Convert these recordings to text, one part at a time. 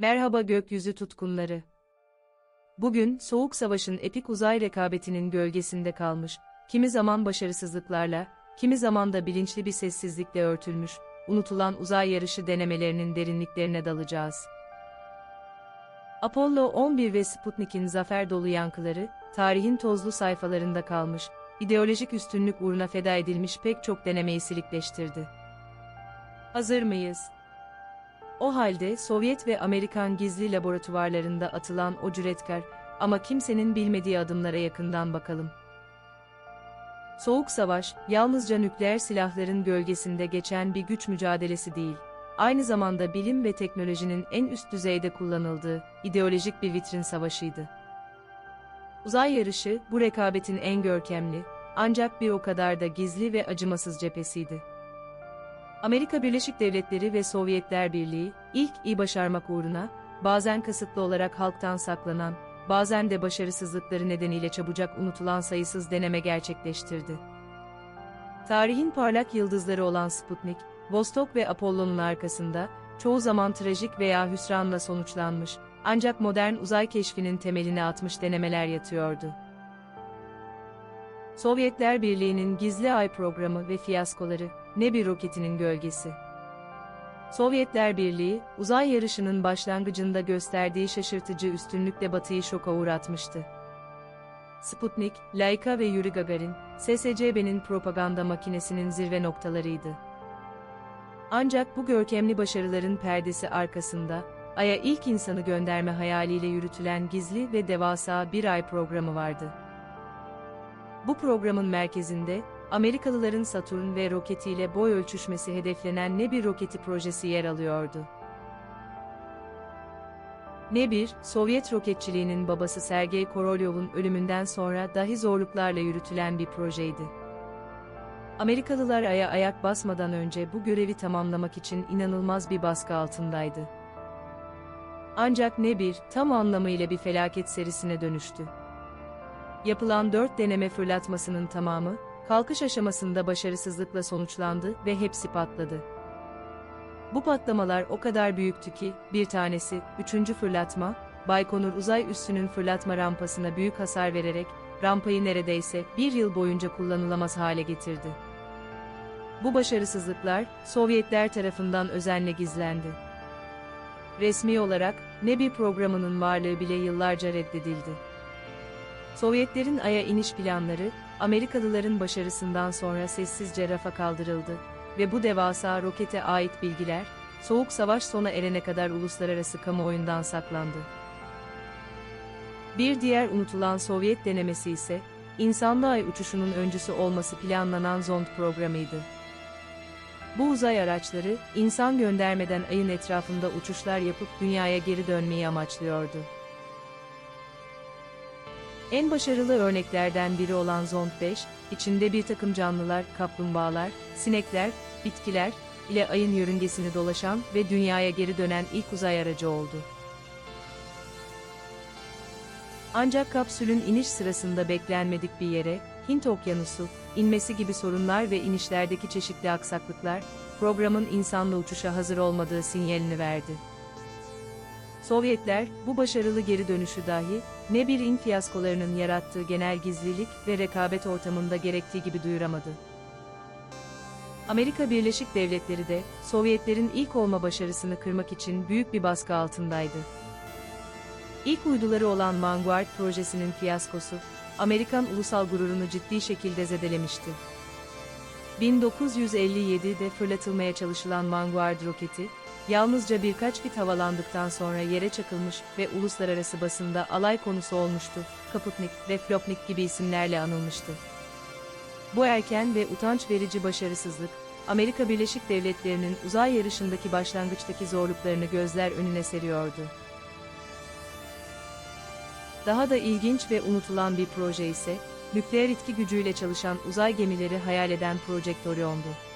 Merhaba gökyüzü tutkunları. Bugün, Soğuk Savaş'ın epik uzay rekabetinin gölgesinde kalmış, kimi zaman başarısızlıklarla, kimi zaman da bilinçli bir sessizlikle örtülmüş, unutulan uzay yarışı denemelerinin derinliklerine dalacağız. Apollo 11 ve Sputnik'in zafer dolu yankıları, tarihin tozlu sayfalarında kalmış, ideolojik üstünlük uğruna feda edilmiş pek çok denemeyi silikleştirdi. Hazır mıyız? O halde Sovyet ve Amerikan gizli laboratuvarlarında atılan o cüretkar ama kimsenin bilmediği adımlara yakından bakalım. Soğuk Savaş, yalnızca nükleer silahların gölgesinde geçen bir güç mücadelesi değil, aynı zamanda bilim ve teknolojinin en üst düzeyde kullanıldığı, ideolojik bir vitrin savaşıydı. Uzay yarışı, bu rekabetin en görkemli, ancak bir o kadar da gizli ve acımasız cephesiydi. Amerika Birleşik Devletleri ve Sovyetler Birliği, ilk iyi başarmak uğruna, bazen kasıtlı olarak halktan saklanan, bazen de başarısızlıkları nedeniyle çabucak unutulan sayısız deneme gerçekleştirdi. Tarihin parlak yıldızları olan Sputnik, Vostok ve Apollo'nun arkasında, çoğu zaman trajik veya hüsranla sonuçlanmış, ancak modern uzay keşfinin temelini atmış denemeler yatıyordu. Sovyetler Birliği'nin gizli ay programı ve fiyaskoları, ne bir roketinin gölgesi. Sovyetler Birliği, uzay yarışının başlangıcında gösterdiği şaşırtıcı üstünlükle Batı'yı şoka uğratmıştı. Sputnik, Laika ve Yuri Gagarin, SSCB'nin propaganda makinesinin zirve noktalarıydı. Ancak bu görkemli başarıların perdesi arkasında, Ay'a ilk insanı gönderme hayaliyle yürütülen gizli ve devasa bir ay programı vardı. Bu programın merkezinde, Amerikalıların Saturn ve roketiyle boy ölçüşmesi hedeflenen Ne-1 roketi projesi yer alıyordu. Ne-1, Sovyet roketçiliğinin babası Sergey Korolyov'un ölümünden sonra dahi zorluklarla yürütülen bir projeydi. Amerikalılar Ay'a ayak basmadan önce bu görevi tamamlamak için inanılmaz bir baskı altındaydı. Ancak Ne-1, tam anlamıyla bir felaket serisine dönüştü. Yapılan dört deneme fırlatmasının tamamı, kalkış aşamasında başarısızlıkla sonuçlandı ve hepsi patladı. Bu patlamalar o kadar büyüktü ki, bir tanesi, üçüncü fırlatma, Baykonur uzay üssünün fırlatma rampasına büyük hasar vererek, rampayı neredeyse bir yıl boyunca kullanılamaz hale getirdi. Bu başarısızlıklar, Sovyetler tarafından özenle gizlendi. Resmi olarak, Nebi programının varlığı bile yıllarca reddedildi. Sovyetlerin Ay'a iniş planları, Amerikalıların başarısından sonra sessizce rafa kaldırıldı ve bu devasa rokete ait bilgiler, Soğuk Savaş sona erene kadar uluslararası kamuoyundan saklandı. Bir diğer unutulan Sovyet denemesi ise, insanlı ay uçuşunun öncüsü olması planlanan Zond programıydı. Bu uzay araçları, insan göndermeden ayın etrafında uçuşlar yapıp dünyaya geri dönmeyi amaçlıyordu. En başarılı örneklerden biri olan Zond 5, içinde bir takım canlılar, kaplumbağalar, sinekler, bitkiler ile ayın yörüngesini dolaşan ve dünyaya geri dönen ilk uzay aracı oldu. Ancak kapsülün iniş sırasında beklenmedik bir yere, Hint Okyanusu, inmesi gibi sorunlar ve inişlerdeki çeşitli aksaklıklar, programın insanla uçuşa hazır olmadığı sinyalini verdi. Sovyetler, bu başarılı geri dönüşü dahi, ne bir in fiyaskolarının yarattığı genel gizlilik ve rekabet ortamında gerektiği gibi duyuramadı. Amerika Birleşik Devletleri de, Sovyetlerin ilk olma başarısını kırmak için büyük bir baskı altındaydı. İlk uyduları olan Vanguard projesinin fiyaskosu, Amerikan ulusal gururunu ciddi şekilde zedelemişti. 1957'de fırlatılmaya çalışılan Vanguard roketi, yalnızca birkaç fit havalandıktan sonra yere çakılmış ve uluslararası basında alay konusu olmuştu, Kaputnik ve Flopnik gibi isimlerle anılmıştı. Bu erken ve utanç verici başarısızlık, Amerika Birleşik Devletleri'nin uzay yarışındaki başlangıçtaki zorluklarını gözler önüne seriyordu. Daha da ilginç ve unutulan bir proje ise, nükleer itki gücüyle çalışan uzay gemileri hayal eden Project Orion'du.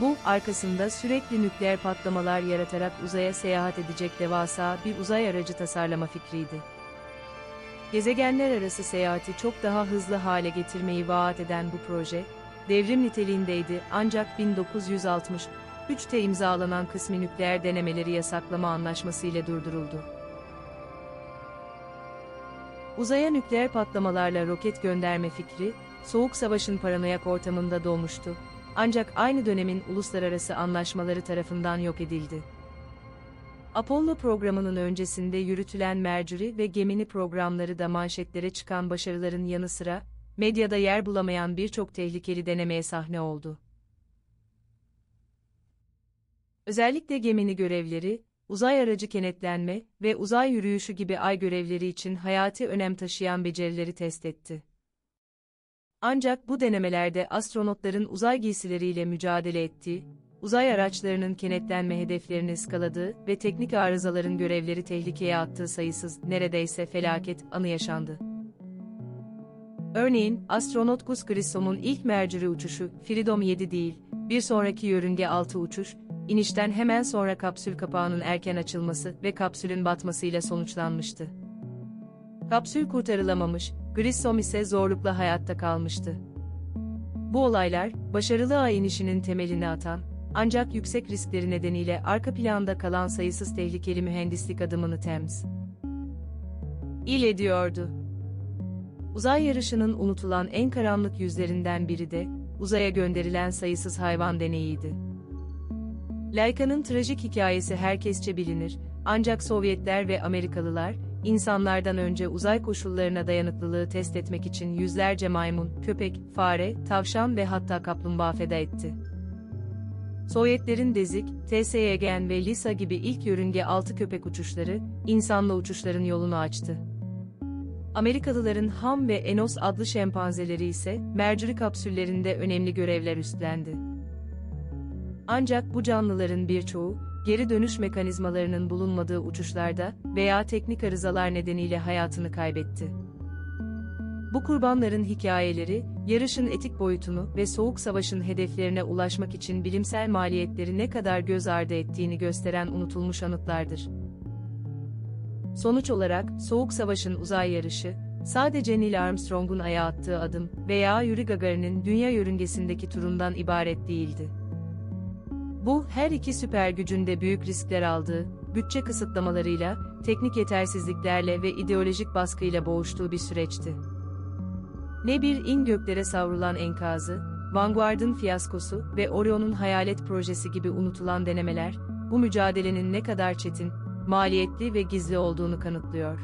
Bu, arkasında sürekli nükleer patlamalar yaratarak uzaya seyahat edecek devasa bir uzay aracı tasarlama fikriydi. Gezegenler arası seyahati çok daha hızlı hale getirmeyi vaat eden bu proje, devrim niteliğindeydi ancak 1960 2003'te imzalanan kısmi nükleer denemeleri yasaklama anlaşması ile durduruldu. Uzaya nükleer patlamalarla roket gönderme fikri, Soğuk Savaş'ın paranoyak ortamında doğmuştu. Ancak aynı dönemin uluslararası anlaşmaları tarafından yok edildi. Apollo programının öncesinde yürütülen Mercury ve Gemini programları da manşetlere çıkan başarıların yanı sıra, medyada yer bulamayan birçok tehlikeli denemeye sahne oldu. Özellikle Gemini görevleri, uzay aracı kenetlenme ve uzay yürüyüşü gibi ay görevleri için hayati önem taşıyan becerileri test etti. Ancak bu denemelerde astronotların uzay giysileriyle mücadele ettiği, uzay araçlarının kenetlenme hedeflerini ıskaladığı ve teknik arızaların görevleri tehlikeye attığı sayısız, neredeyse felaket anı yaşandı. Örneğin, astronot Gus Grissom'un ilk Mercury uçuşu, Freedom 7 değil, bir sonraki yörünge 6 uçuş, inişten hemen sonra kapsül kapağının erken açılması ve kapsülün batmasıyla sonuçlanmıştı. Kapsül kurtarılamamış, Grissom ise zorlukla hayatta kalmıştı. Bu olaylar, başarılı ay inişinin temelini atan, ancak yüksek riskleri nedeniyle arka planda kalan sayısız tehlikeli mühendislik adımını Thames il ediyordu. Uzay yarışının unutulan en karanlık yüzlerinden biri de, uzaya gönderilen sayısız hayvan deneyiydi. Layka'nın trajik hikayesi herkesçe bilinir, ancak Sovyetler ve Amerikalılar, insanlardan önce uzay koşullarına dayanıklılığı test etmek için yüzlerce maymun, köpek, fare, tavşan ve hatta kaplumbağa feda etti. Sovyetlerin Dezik, TSYGN ve Lisa gibi ilk yörünge altı köpek uçuşları, insanla uçuşların yolunu açtı. Amerikalıların Ham ve Enos adlı şempanzeleri ise Mercury kapsüllerinde önemli görevler üstlendi. Ancak bu canlıların birçoğu, geri dönüş mekanizmalarının bulunmadığı uçuşlarda veya teknik arızalar nedeniyle hayatını kaybetti. Bu kurbanların hikayeleri, yarışın etik boyutunu ve soğuk savaşın hedeflerine ulaşmak için bilimsel maliyetleri ne kadar göz ardı ettiğini gösteren unutulmuş anıtlardır. Sonuç olarak, Soğuk Savaş'ın uzay yarışı, sadece Neil Armstrong'un aya attığı adım veya Yuri Gagarin'in dünya yörüngesindeki turundan ibaret değildi. Bu, her iki süper gücün de büyük riskler aldığı, bütçe kısıtlamalarıyla, teknik yetersizliklerle ve ideolojik baskıyla boğuştuğu bir süreçti. Ne bir in göklere savrulan enkazı, Vanguard'ın fiyaskosu ve Orion'un hayalet projesi gibi unutulan denemeler, bu mücadelenin ne kadar çetin, maliyetli ve gizli olduğunu kanıtlıyor.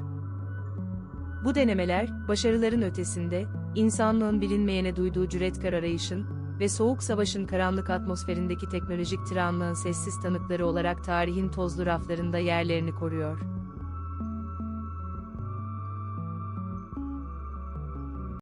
Bu denemeler, başarıların ötesinde, insanlığın bilinmeyene duyduğu cüretkar arayışın ve Soğuk Savaş'ın karanlık atmosferindeki teknolojik tiranlığın sessiz tanıkları olarak tarihin tozlu raflarında yerlerini koruyor.